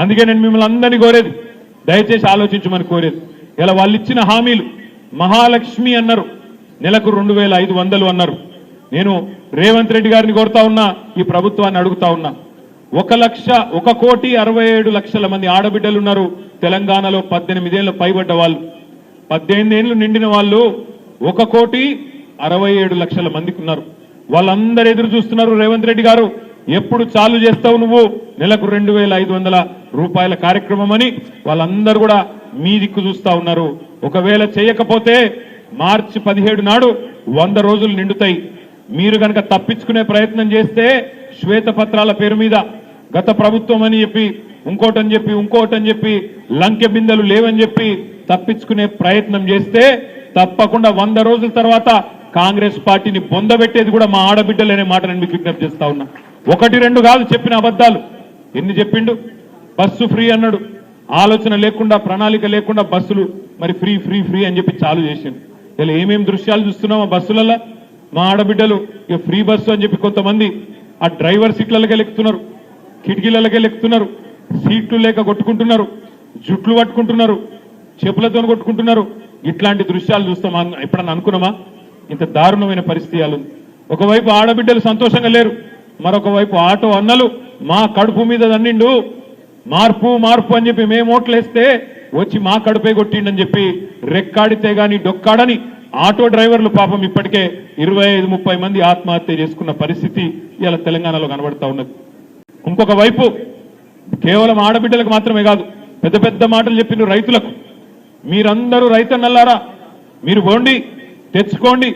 అందుకే నేను మిమ్మల్ని అందరినీ కోరేది. దయచేసి ఆలోచించమని కోరేది. ఇలా వాళ్ళు ఇచ్చిన హామీలు మహాలక్ష్మి అన్నారు. నెలకు రెండు వేల ఐదు వందలు అన్నారు. నేను రేవంత్ రెడ్డి గారిని కోరుతా ఉన్నా ఈ ప్రభుత్వాన్ని అడుగుతా ఉన్నా. ఒక లక్ష ఒక కోటి అరవై ఏడు లక్షల మంది ఆడబిడ్డలు ఉన్నారు తెలంగాణలో పద్దెనిమిదేళ్ళు పైబడ్డ వాళ్ళు. పద్దెనిమిది ఏళ్ళు నిండిన వాళ్ళు ఒక కోటి అరవై ఏడు లక్షల మందికి ఉన్నారు. వాళ్ళందరూ ఎదురు చూస్తున్నారు రేవంత్ రెడ్డి గారు. ఎప్పుడు చాలు చేస్తావు నువ్వు? నెలకు రెండు వేల ఐదు వందల రూపాయల కార్యక్రమం అని వాళ్ళందరూ కూడా మీ దిక్కు చూస్తా ఉన్నారు. ఒకవేళ చేయకపోతే మార్చి పదిహేడు నాడు వంద రోజులు నిండుతాయి. మీరు కనుక తప్పించుకునే ప్రయత్నం చేస్తే శ్వేతపత్రాల పేరు మీద గత ప్రభుత్వం అని చెప్పి ఇంకోటని చెప్పి ఇంకోటని చెప్పి లంకె బిందెలు లేవని చెప్పి తప్పించుకునే ప్రయత్నం చేస్తే తప్పకుండా వంద రోజుల తర్వాత కాంగ్రెస్ పార్టీని బొందబెట్టేది కూడా మా ఆడబిడ్డలనే మాట నేను మీకు విజ్ఞప్తి చేస్తా ఉన్నా. ఒకటి రెండు కాదు చెప్పిన అబద్ధాలు. ఎన్ని చెప్పిండు? బస్సు ఫ్రీ అన్నాడు. ఆలోచన లేకుండా ప్రణాళిక లేకుండా బస్సులు మరి ఫ్రీ ఫ్రీ ఫ్రీ అని చెప్పి చాలు చేసిండు. ఇలా ఏమేమి దృశ్యాలు చూస్తున్నాం ఆ బస్సులలో మా ఆడబిడ్డలు ఇక ఫ్రీ బస్సు అని చెప్పి కొంతమంది ఆ డ్రైవర్ సీట్లకే లెక్కుతున్నారు. కిటికీలకే లెక్కుతున్నారు. సీట్లు లేక కొట్టుకుంటున్నారు. జుట్లు పట్టుకుంటున్నారు. చెప్పులతో కొట్టుకుంటున్నారు. ఇట్లాంటి దృశ్యాలు చూస్తాం ఎప్పుడన్నా అనుకున్నామా? ఇంత దారుణమైన పరిస్థితి ఒకవైపు ఆడబిడ్డలు సంతోషంగా లేరు. మరొక వైపు ఆటో అన్నలు మా కడుపు మీద దన్నిండు మార్పు మార్పు అని చెప్పి మేము ఓట్లేస్తే వచ్చి మా కడుపే కొట్టిండని చెప్పి రెక్కాడితే గాని డొక్కాడని ఆటో డ్రైవర్లు పాపం ఇప్పటికే ఇరవై ఐదు ముప్పై మంది ఆత్మహత్య చేసుకున్న పరిస్థితి ఇలా తెలంగాణలో కనబడతా ఉన్నది. ఇంకొక వైపు కేవలం ఆడబిడ్డలకు మాత్రమే కాదు పెద్ద పెద్ద మాటలు చెప్పిన రైతులకు. మీరందరూ రైతన్నల్లారా మీరు పోండి తెచ్చుకోండి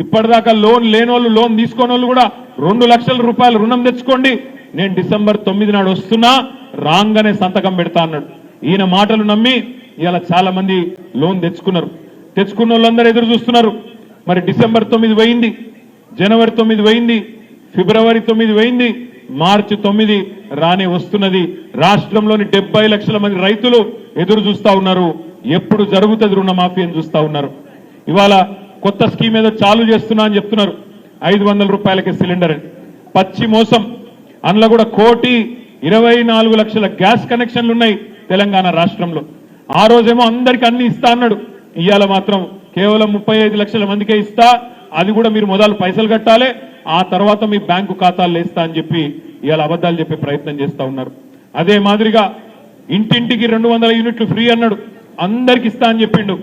ఇప్పటిదాకా లోన్ లేనోళ్ళు లోన్ తీసుకోనోళ్ళు కూడా రెండు లక్షల రూపాయలు రుణం తెచ్చుకోండి. నేను డిసెంబర్ తొమ్మిది నాడు వస్తున్నా రాంగానే సంతకం పెడతా అన్నాడు. ఈయన మాటలు నమ్మి ఇలా చాలా మంది లోన్ తెచ్చుకున్నారు. తెచ్చుకున్న వాళ్ళందరూ ఎదురు చూస్తున్నారు. మరి డిసెంబర్ తొమ్మిది పోయింది జనవరి తొమ్మిది పోయింది ఫిబ్రవరి తొమ్మిది పోయింది మార్చి తొమ్మిది రానే వస్తున్నది. రాష్ట్రంలోని డెబ్బై లక్షల మంది రైతులు ఎదురు చూస్తా ఉన్నారు. ఎప్పుడు జరుగుతుంది రుణమాఫీ అని చూస్తా ఉన్నారు. ఇవాళ కొత్త స్కీమ్ ఏదో చాలు చేస్తున్నా అని చెప్తున్నారు. ఐదు వందల రూపాయలకి సిలిండర్ అని. పచ్చి మోసం. అందులో కూడా కోటి ఇరవై నాలుగు లక్షల గ్యాస్ కనెక్షన్లు ఉన్నాయి తెలంగాణ రాష్ట్రంలో. ఆ రోజేమో అందరికి అన్ని ఇస్తా అన్నాడు. ఇవాళ మాత్రం కేవలం ముప్పై ఐదు లక్షల మందికే ఇస్తా. అది కూడా మీరు మొదలు పైసలు కట్టాలి. ఆ తర్వాత మీ బ్యాంకు ఖాతాల్లో ఇస్తా అని చెప్పి ఇవాళ అబద్ధాలు చెప్పే ప్రయత్నం చేస్తా ఉన్నారు. అదే మాదిరిగా ఇంటింటికి రెండు వందల యూనిట్లు ఫ్రీ అన్నాడు. అందరికి ఇస్తా అని చెప్పిండు.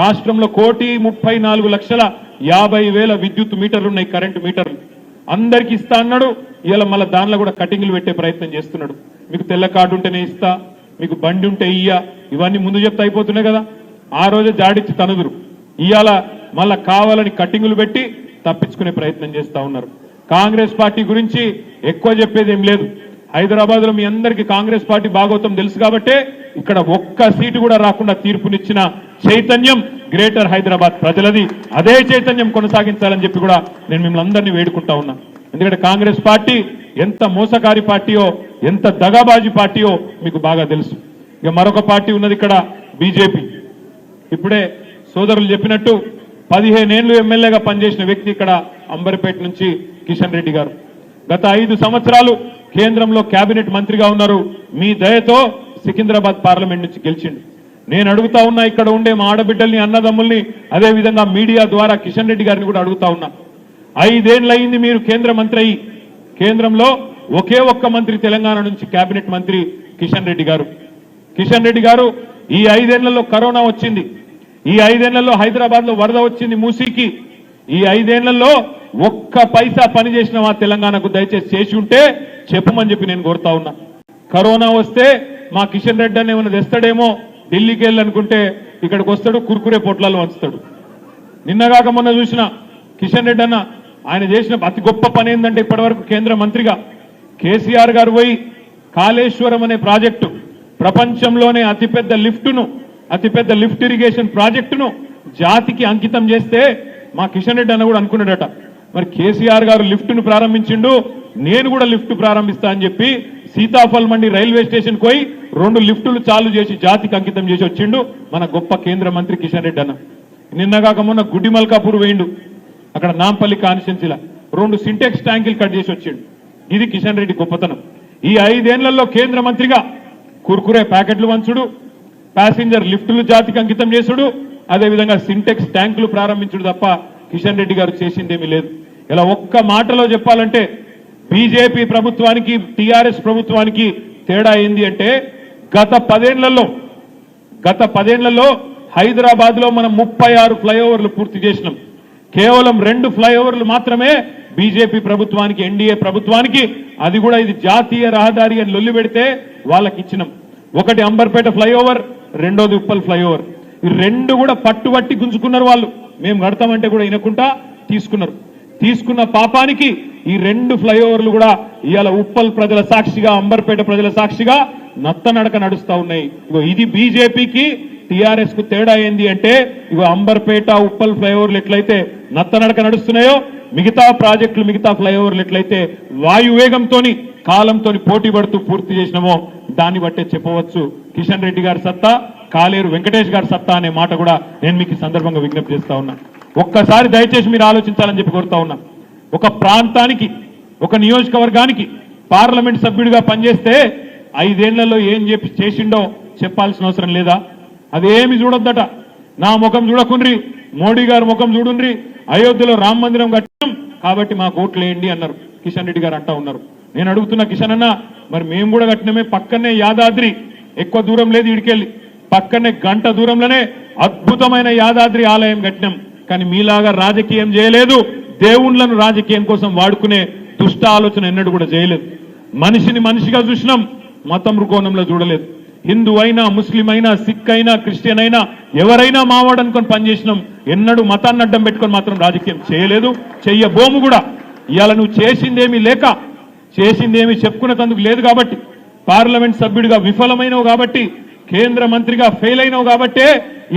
రాష్ట్రంలో కోటి ముప్పై నాలుగు లక్షల యాభై వేల విద్యుత్ మీటర్లు ఉన్నాయి కరెంటు మీటర్లు. అందరికి ఇస్తా అన్నాడు. ఇవాళ మళ్ళీ దానిలో కూడా కటింగ్లు పెట్టే ప్రయత్నం చేస్తున్నాడు. మీకు తెల్ల కార్డు ఉంటేనే ఇస్తా మీకు బండి ఉంటే ఇయ్యా ఇవన్నీ ముందు చెప్తే అయిపోతున్నాయి కదా. ఆ రోజే జాడిచ్చి తనుదురు. ఇవాళ మళ్ళా కావాలని కటింగులు పెట్టి తప్పించుకునే ప్రయత్నం చేస్తా ఉన్నారు. కాంగ్రెస్ పార్టీ గురించి ఎక్కువ చెప్పేది ఏం లేదు. హైదరాబాద్లో మీ అందరికీ కాంగ్రెస్ పార్టీ భాగవతం తెలుసు కాబట్టే ఇక్కడ ఒక్క సీటు కూడా రాకుండా తీర్పునిచ్చిన చైతన్యం గ్రేటర్ హైదరాబాద్ ప్రజలది. అదే చైతన్యం కొనసాగించాలని చెప్పి కూడా నేను మిమ్మల్ని అందరినీ వేడుకుంటా ఉన్నా. ఎందుకంటే కాంగ్రెస్ పార్టీ ఎంత మోసకారి పార్టీయో ఎంత దగాబాజీ పార్టీయో మీకు బాగా తెలుసు. ఇక మరొక పార్టీ ఉన్నది ఇక్కడ బీజేపీ. ఇప్పుడే సోదరులు చెప్పినట్టు పదిహేనేళ్ళు ఎమ్మెల్యేగా పనిచేసిన వ్యక్తి ఇక్కడ అంబర్పేట నుంచి కిషన్ రెడ్డి గారు. గత ఐదు సంవత్సరాలు కేంద్రంలో కేబినెట్ మంత్రిగా ఉన్నారు. మీ దయతో సికింద్రాబాద్ పార్లమెంట్ నుంచి గెలిచిండు. నేను అడుగుతా ఉన్నా ఇక్కడ ఉండే మా ఆడబిడ్డల్ని అన్నదమ్ముల్ని అదే విధంగా మీడియా ద్వారా కిషన్ రెడ్డి గారిని కూడా అడుగుతా ఉన్నా. ఐదేళ్ళయింది మీరు కేంద్ర మంత్రి అయ్యి. కేంద్రంలో ఒకే ఒక్క మంత్రి తెలంగాణ నుంచి కేబినెట్ మంత్రి కిషన్ రెడ్డి గారు. కిషన్ రెడ్డి గారు ఈ ఐదేళ్ళలో కరోనా వచ్చింది. ఈ ఐదేళ్ళలో హైదరాబాద్లో వరద వచ్చింది మూసీకి. ఈ ఐదేళ్ళలో ఒక్క పైసా పని చేసిన మా తెలంగాణకు దయచేసి చేసి ఉంటే చెప్పమని చెప్పి నేను కోరుతా ఉన్నా. కరోనా వస్తే మా కిషన్ రెడ్డి అని ఏమైనా తెస్తాడేమో ఢిల్లీకి వెళ్ళనుకుంటే ఇక్కడికి వస్తాడు కుర్కురే పొట్లాలు వంచుతాడు. నిన్నగాక మొన్న చూసిన కిషన్ రెడ్డి అన్న ఆయన చేసిన అతి గొప్ప పని ఏంటంటే ఇప్పటివరకు కేంద్ర మంత్రిగా కేసీఆర్ గారు పోయి కాళేశ్వరం అనే ప్రాజెక్టు ప్రపంచంలోనే అతిపెద్ద లిఫ్టును అతిపెద్ద లిఫ్ట్ ఇరిగేషన్ ప్రాజెక్టును జాతికి అంకితం చేస్తే మా కిషన్ రెడ్డి అన్న కూడా అనుకున్నాడట. మరి కేసీఆర్ గారు లిఫ్ట్ను ప్రారంభించిండు నేను కూడా లిఫ్ట్ ప్రారంభిస్తా అని చెప్పి సీతాఫల్ మండి రైల్వే స్టేషన్ పోయి రెండు లిఫ్టులు చాలు చేసి జాతికి అంకితం చేసి వచ్చిండు. మన గొప్ప కేంద్ర మంత్రి కిషన్ రెడ్డి అన్న. నిన్నగాక మొన్న గుడ్డి మల్కాపూర్ వేయిండు అక్కడ నాంపల్లి కాన్స్టిట్యున్సీల రెండు సింటెక్స్ ట్యాంకులు కట్ చేసి వచ్చిండు. ఇది కిషన్ రెడ్డి గొప్పతనం. ఈ ఐదేళ్ళలో కేంద్ర మంత్రిగా కుర్కురే ప్యాకెట్లు వంచుడు ప్యాసింజర్ లిఫ్టులు జాతికి అంకితం చేసుడు అదేవిధంగా సింటెక్స్ ట్యాంకులు ప్రారంభించుడు తప్ప కిషన్ రెడ్డి గారు చేసిందేమీ లేదు. ఇలా ఒక్క మాటలో చెప్పాలంటే బీజేపీ ప్రభుత్వానికి టీఆర్ఎస్ ప్రభుత్వానికి తేడా ఏంది అంటే గత పదేళ్ళలో గత పదేళ్ళలో హైదరాబాద్లో మనం ముప్పై ఆరు ఫ్లైఓవర్లు పూర్తి చేసినాం. కేవలం రెండు ఫ్లైఓవర్లు మాత్రమే బీజేపీ ప్రభుత్వానికి ఎన్డీఏ ప్రభుత్వానికి అది కూడా ఇది జాతీయ రహదారి అని లొల్లి పెడితే వాళ్ళకి ఇచ్చినాం. ఒకటి అంబర్పేట ఫ్లైఓవర్ రెండోది ఉప్పల్ ఫ్లైఓవర్. ఈ రెండు కూడా పట్టుబట్టి గుంజుకున్నారు వాళ్ళు. మేము కడతామంటే కూడా వినకుండా తీసుకున్నారు. తీసుకున్న పాపానికి ఈ రెండు ఫ్లైఓవర్లు కూడా ఇవాళ ఉప్పల్ ప్రజల సాక్షిగా అంబర్పేట ప్రజల సాక్షిగా నత్తనడక నడుస్తా ఉన్నాయి. ఇగో ఇది బీజేపీకి టిఆర్ఎస్కు తేడా ఏంది అంటే ఇగో అంబర్పేట ఉప్పల్ ఫ్లైఓవర్లు ఎట్లయితే నత్తనడక నడుస్తున్నాయో మిగతా ప్రాజెక్టులు మిగతా ఫ్లైఓవర్లు ఎట్లయితే వాయువేగంతో కాలంతో పోటీ పడుతూ పూర్తి చేసినామో దాన్ని బట్టే చెప్పవచ్చు కిషన్ రెడ్డి గారి సత్తా కాలేరు వెంకటేష్ గారి సత్తా అనే మాట కూడా నేను మీకు ఈ సందర్భంగా విజ్ఞప్తి చేస్తా ఉన్నా. ఒక్కసారి దయచేసి మీరు ఆలోచించాలని చెప్పి కోరుతా ఉన్నా. ఒక ప్రాంతానికి ఒక నియోజకవర్గానికి పార్లమెంట్ సభ్యుడిగా పనిచేస్తే ఐదేళ్ళలో ఏం చెప్పి చేసిండో చెప్పాల్సిన అవసరం లేదా? అదేమి చూడొద్దట. నా ముఖం చూడకుండ్రి మోడీ గారు ముఖం చూడుండ్రి అయోధ్యలో రామ మందిరం కట్టడం కాబట్టి మాకు ఓట్లేయండి అన్నారు. కిషన్ రెడ్డి గారు అంటా ఉన్నారు. నేను అడుగుతున్నా కిషన్ అన్న మరి మేము కూడా కట్టినమే పక్కనే యాదాద్రి ఎక్కువ దూరం లేదు ఇడికెళ్ళి. పక్కనే గంట దూరంలోనే అద్భుతమైన యాదాద్రి ఆలయం కట్టినాం. కానీ మీలాగా రాజకీయం చేయలేదు. దేవుళ్ళను రాజకీయం కోసం వాడుకునే దుష్ట ఆలోచన ఎన్నడూ కూడా చేయలేదు. మనిషిని మనిషిగా చూసినాం మతం రుకోణంలో చూడలేదు. హిందూ అయినా ముస్లిం అయినా సిక్ అయినా క్రిస్టియన్ అయినా ఎవరైనా మావాడు అనుకొని పనిచేసినాం ఎన్నడూ మతాన్ని అడ్డం పెట్టుకొని మాత్రం రాజకీయం చేయలేదు చెయ్యబోము కూడా. ఇవాళ నువ్వు చేసిందేమీ లేక చేసిందేమీ చెప్పుకునేటందుకు లేదు కాబట్టి పార్లమెంట్ సభ్యుడిగా విఫలమైనవు కాబట్టి కేంద్ర మంత్రిగా ఫెయిల్ అయినావు కాబట్టే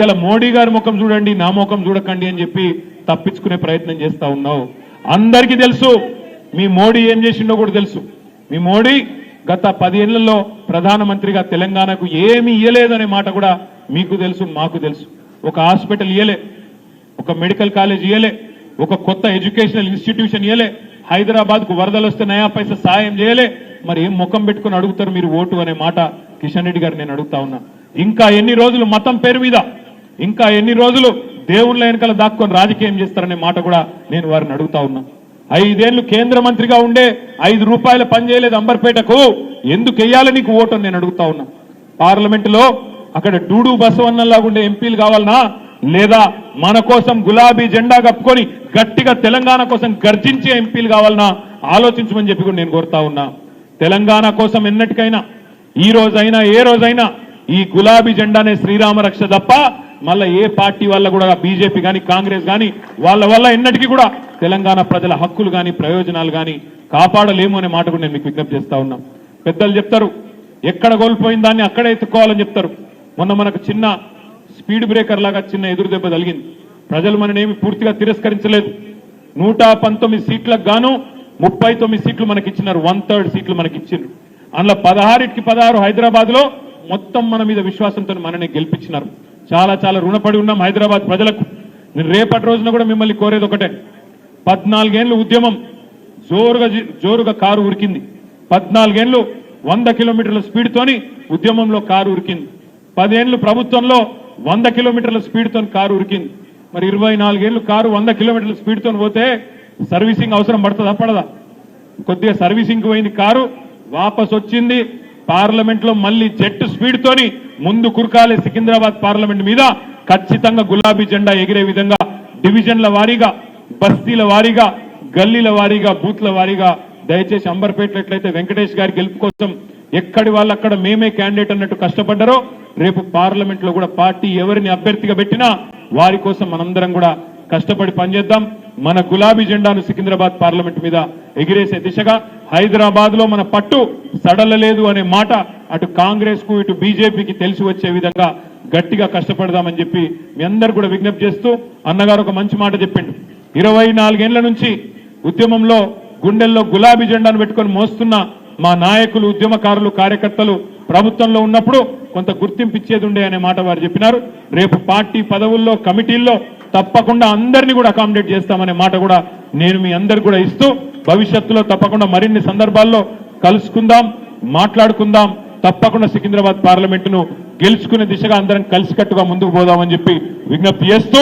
ఇలా మోడీ గారి ముఖం చూడండి నా ముఖం చూడకండి అని చెప్పి తప్పించుకునే ప్రయత్నం చేస్తా ఉన్నావు. అందరికీ తెలుసు మీ మోడీ ఏం చేసిండో కూడా తెలుసు. మీ మోడీ గత పదేళ్ళలో ప్రధానమంత్రిగా తెలంగాణకు ఏమీ ఇయ్యలేదనే మాట కూడా మీకు తెలుసు మాకు తెలుసు. ఒక హాస్పిటల్ ఇయ్యలే ఒక మెడికల్ కాలేజ్ ఇయ్యలే ఒక కొత్త ఎడ్యుకేషనల్ ఇన్స్టిట్యూషన్ ఇయ్యలే హైదరాబాద్కు వరదలు వస్తే నయా పైసా సాయం చేయలే. మరి ఏం ముఖం పెట్టుకుని అడుగుతారు మీరు ఓటు అనే మాట? కిషన్ రెడ్డి గారు నేను అడుగుతా ఉన్నా. ఇంకా ఎన్ని రోజులు మతం పేరు మీద? ఇంకా ఎన్ని రోజులు దేవుళ్ళ వెనకాల దాక్కొని రాజకీయం చేస్తారనే మాట కూడా నేను వారిని అడుగుతా ఉన్నా. ఐదేళ్ళు కేంద్ర మంత్రిగా ఉండే ఐదు రూపాయల పని చేయలేదు అంబర్పేటకు. ఎందుకు వెయ్యాలి నీకు ఓటు నేను అడుగుతా ఉన్నా. పార్లమెంట్లో అక్కడ డూడు బసవన్నలా ఉండే ఎంపీలు కావాలనా? లేదా మన కోసం గులాబీ జెండా కప్పుకొని గట్టిగా తెలంగాణ కోసం గర్జించే ఎంపీలు కావాలనా? ఆలోచించమని చెప్పి కూడా నేను కోరుతా ఉన్నా. తెలంగాణ కోసం ఎన్నటికైనా ఈ రోజైనా ఏ రోజైనా ఈ గులాబీ జెండానే శ్రీరామ రక్ష తప్ప మళ్ళా ఏ పార్టీ వల్ల కూడా బీజేపీ కానీ కాంగ్రెస్ కానీ వాళ్ళ వల్ల ఎన్నటికీ కూడా తెలంగాణ ప్రజల హక్కులు కానీ ప్రయోజనాలు కానీ కాపాడలేము అనే మాట కూడా నేను మీకు విజ్ఞప్తి చేస్తా ఉన్నా. పెద్దలు చెప్తారు ఎక్కడ కోల్పోయిన దాన్ని అక్కడే ఎత్తుకోవాలని చెప్తారు. మొన్న మనకు చిన్న స్పీడ్ బ్రేకర్ లాగా చిన్న ఎదురు దెబ్బ తగిలింది. ప్రజలు మననేమి పూర్తిగా తిరస్కరించలేదు. నూట పంతొమ్మిది సీట్లకు గాను ముప్పై తొమ్మిది సీట్లు మనకి ఇచ్చినారు వన్ థర్డ్ సీట్లు మనకి ఇచ్చిండ్రు అందులో పదహారుకి పదహారు హైదరాబాద్లో మొత్తం మన మీద విశ్వాసంతో మనని గెలిపించినారు. చాలా చాలా రుణపడి ఉన్నాం హైదరాబాద్ ప్రజలకు. నేను రేపటి రోజున కూడా మిమ్మల్ని కోరేది ఒకటే. పద్నాలుగేళ్ళు ఉద్యమం జోరుగా జోరుగా కారు ఉరికింది. పద్నాలుగేండ్లు వంద కిలోమీటర్ల స్పీడ్ తోని ఉద్యమంలో కారు ఉరికింది. పదేండ్లు ప్రభుత్వంలో వంద కిలోమీటర్ల స్పీడ్తో కారు ఉరికింది. మరి ఇరవై నాలుగేళ్ళు కారు వంద కిలోమీటర్ల స్పీడ్తో పోతే సర్వీసింగ్ అవసరం పడుతుందా పడదా? కొద్దిగా సర్వీసింగ్ పోయింది కారు వాపస్ వచ్చింది పార్లమెంట్లో మళ్ళీ జెట్ స్పీడ్ తోని ముందు కురకాలే సికింద్రాబాద్ పార్లమెంట్ మీద ఖచ్చితంగా గులాబీ జెండా ఎగిరే విధంగా డివిజన్ల వారీగా బస్తీల వారీగా గల్లీల వారీగా బూత్ల వారీగా దయచేసి అంబర్పేటలో ఎట్లయితే వెంకటేష్ గారి గెలుపు కోసం ఎక్కడి వాళ్ళు అక్కడ మేమే క్యాండిడేట్ అన్నట్టు కష్టపడ్డారో రేపు పార్లమెంట్లో కూడా పార్టీ ఎవరిని అభ్యర్థిగా పెట్టినా వారి కోసం మనందరం కూడా కష్టపడి పనిచేద్దాం. మన గులాబీ జెండాను సికింద్రాబాద్ పార్లమెంట్ మీద ఎగిరేసే దిశగా హైదరాబాద్లో మన పట్టు సడలలేదు అనే మాట అటు కాంగ్రెస్కు ఇటు బీజేపీకి తెలిసి వచ్చే విధంగా గట్టిగా కష్టపడదామని చెప్పి మీ అందరు కూడా విజ్ఞప్తి చేస్తూ అన్నగారు ఒక మంచి మాట చెప్పిండు. ఇరవై నాలుగేళ్ళ నుంచి ఉద్యమంలో గుండెల్లో గులాబీ జెండాను పెట్టుకొని మోస్తున్న మా నాయకులు ఉద్యమకారులు కార్యకర్తలు ప్రభుత్వంలో ఉన్నప్పుడు కొంత గుర్తింపు ఇచ్చేది ఉండే అనే మాట వారు చెప్పినారు. రేపు పార్టీ పదవుల్లో కమిటీల్లో తప్పకుండా అందరినీ కూడా అకామిడేట్ చేస్తామనే మాట కూడా నేను మీ అందరు కూడా ఇస్తూ భవిష్యత్తులో తప్పకుండా మరిన్ని సందర్భాల్లో కలుసుకుందాం మాట్లాడుకుందాం. తప్పకుండా సికింద్రాబాద్ పార్లమెంటును గెలుచుకునే దిశగా అందరం కలిసికట్టుగా ముందుకు పోదామని చెప్పి విజ్ఞప్తి చేస్తూ